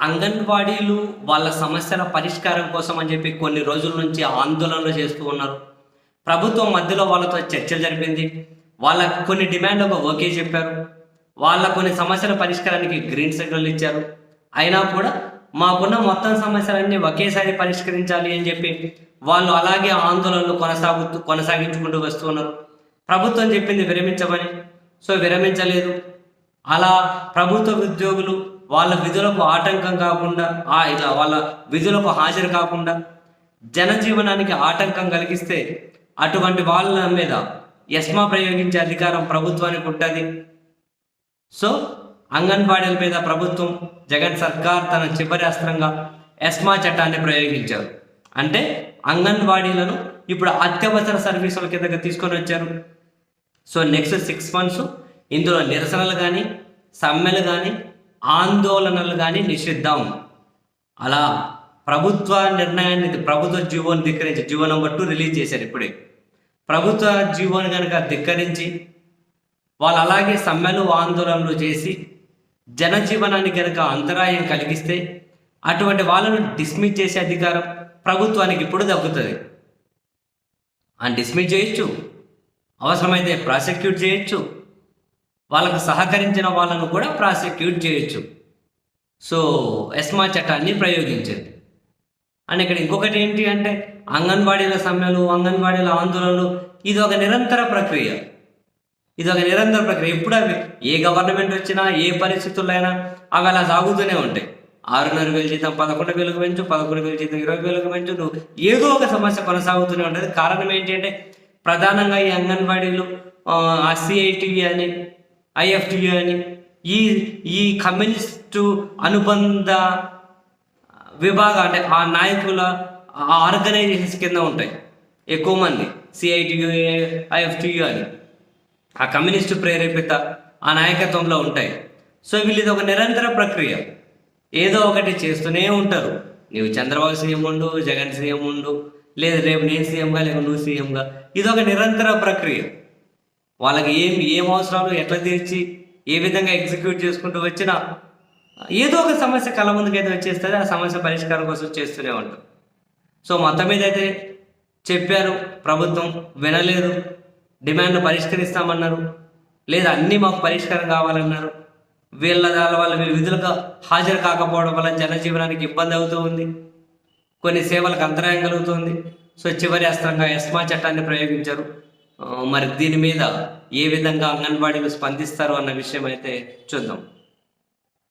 అంగన్వాడీలు వాళ్ళ సమస్యల పరిష్కారం కోసం అని చెప్పి కొన్ని రోజుల నుంచి ఆందోళనలు చేస్తూ ఉన్నారు. ప్రభుత్వం మధ్యలో వాళ్ళతో చర్చ జరిపింది. వాళ్ళ కొన్ని డిమాండ్లకు ఓకే చెప్పారు. వాళ్ళ కొన్ని సమస్యల పరిష్కారానికి గ్రీన్ సిగ్నల్ ఇచ్చారు. అయినా కూడా మాకున్న మొత్తం సమస్యలన్నీ ఒకేసారి పరిష్కరించాలి అని చెప్పి వాళ్ళు అలాగే ఆందోళనలు కొనసాగుతూ కొనసాగించుకుంటూ వస్తున్నారు ప్రభుత్వం చెప్పింది విరమించమని. సో విరమించలేదు. అలా ప్రభుత్వ ఉద్యోగులు వాళ్ళ విధులకు ఆటంకం కాకుండా ఇలా వాళ్ళ విధులకు హాజరు కాకుండా జనజీవనానికి ఆటంకం కలిగిస్తే అటువంటి వాళ్ళ మీద ఎస్మా ప్రయోగించే అధికారం ప్రభుత్వానికి ఉంటుంది. సో అంగన్వాడీల మీద ప్రభుత్వం జగన్ సర్కార్ తన చివరి అస్త్రంగా ఎస్మా చట్టాన్ని ప్రయోగించారు. అంటే అంగన్వాడీలను ఇప్పుడు అత్యవసర సర్వీసుల కిందకి తీసుకొని వచ్చారు. సో నెక్స్ట్ సిక్స్ మంత్స్ ఇందులో నిరసనలు కానీ సమ్మెలు కానీ ఆందోళనలు కానీ నిషిద్ధం. అలా ప్రభుత్వ నిర్ణయాన్ని ప్రభుత్వ జీవోని ధిక్కరించి జీవో నెంబర్ టూ రిలీజ్ చేశారు ఇప్పుడే. ప్రభుత్వ జీవోని కనుక ధిక్కరించి వాళ్ళు అలాగే సమ్మెలు ఆందోళనలు చేసి జనజీవనానికి కనుక అంతరాయం కలిగిస్తే అటువంటి వాళ్ళను డిస్మిస్ చేసే అధికారం ప్రభుత్వానికి ఇప్పుడు దక్కుతుంది. అని డిస్మిస్ చేయొచ్చు. అవసరమైతే ప్రాసిక్యూట్ చేయొచ్చు. వాళ్ళకు సహకరించిన వాళ్ళను కూడా ప్రాసిక్యూట్ చేయొచ్చు. సో ఎస్మా చట్టాన్ని ప్రయోగించింది. అండ్ ఇక్కడ ఇంకొకటి ఏంటి అంటే అంగన్వాడీల సమ్మెలు అంగన్వాడీల ఆందోళనలు ఇది ఒక నిరంతర ప్రక్రియ. ఇది ఒక నిరంతర ప్రక్రియ. ఎప్పుడు అవి ఏ గవర్నమెంట్ వచ్చినా ఏ పరిస్థితుల్లో అయినా అవి అలా సాగుతూనే ఉంటాయి. ఆరున్నర వేలు జీతం పదకొండు వేలకు పెంచు పదకొండు వేలు జీతం ఇరవై వేలకు పెంచు నువ్వు ఏదో ఒక సమస్య కొనసాగుతూనే ఉంటుంది కారణం ఏంటి అంటే ప్రధానంగా ఈ అంగన్వాడీలు సిఐటివి అని ఐఎఫ్టియు అని ఈ ఈ కమ్యూనిస్టు అనుబంధ విభాగం అంటే ఆ నాయకుల ఆ ఆర్గనైజేషన్స్ కింద ఉంటాయి. ఎక్కువ మంది సిఐటియు ఐఎఫ్టియు అని. ఆ కమ్యూనిస్టు ప్రేరేపిత ఆ నాయకత్వంలో ఉంటాయి. సో వీళ్ళు ఇది ఒక నిరంతర ప్రక్రియ. ఏదో ఒకటి చేస్తూనే ఉంటారు. నీవు చంద్రబాబు సీఎం ఉండు జగన్ సీఎం ఉండు లేదు రేపు నేను సీఎంగా లేక నువ్వు సీఎంగా. ఇది ఒక నిరంతర ప్రక్రియ. వాళ్ళకి ఏం ఏం అవసరాలు ఎట్లా తీర్చి ఏ విధంగా ఎగ్జిక్యూట్ చేసుకుంటూ వచ్చినా ఏదో ఒక సమస్య కళ్ళ ముందుకైతే వచ్చేస్తుంది ఆ సమస్య పరిష్కారం కోసం చేస్తూనే ఉంటాం. సో మొత్తం మీద అయితే చెప్పారు ప్రభుత్వం వినలేదు డిమాండ్ పరిష్కరిస్తామన్నారు లేదా అన్నీ మాకు పరిష్కారం కావాలన్నారు వీళ్ళ దాని వల్ల వీళ్ళు విధులకు హాజరు కాకపోవడం వల్ల జనజీవనానికి ఇబ్బంది అవుతూ ఉంది కొన్ని సేవలకు అంతరాయం కలుగుతుంది సో చివరి అస్త్రంగా ఎస్మా చట్టాన్ని ప్రయోగించారు. మరి దీని మీద ఏ విధంగా అంగన్వాడీలు స్పందిస్తారు అన్న విషయం అయితే చూద్దాం.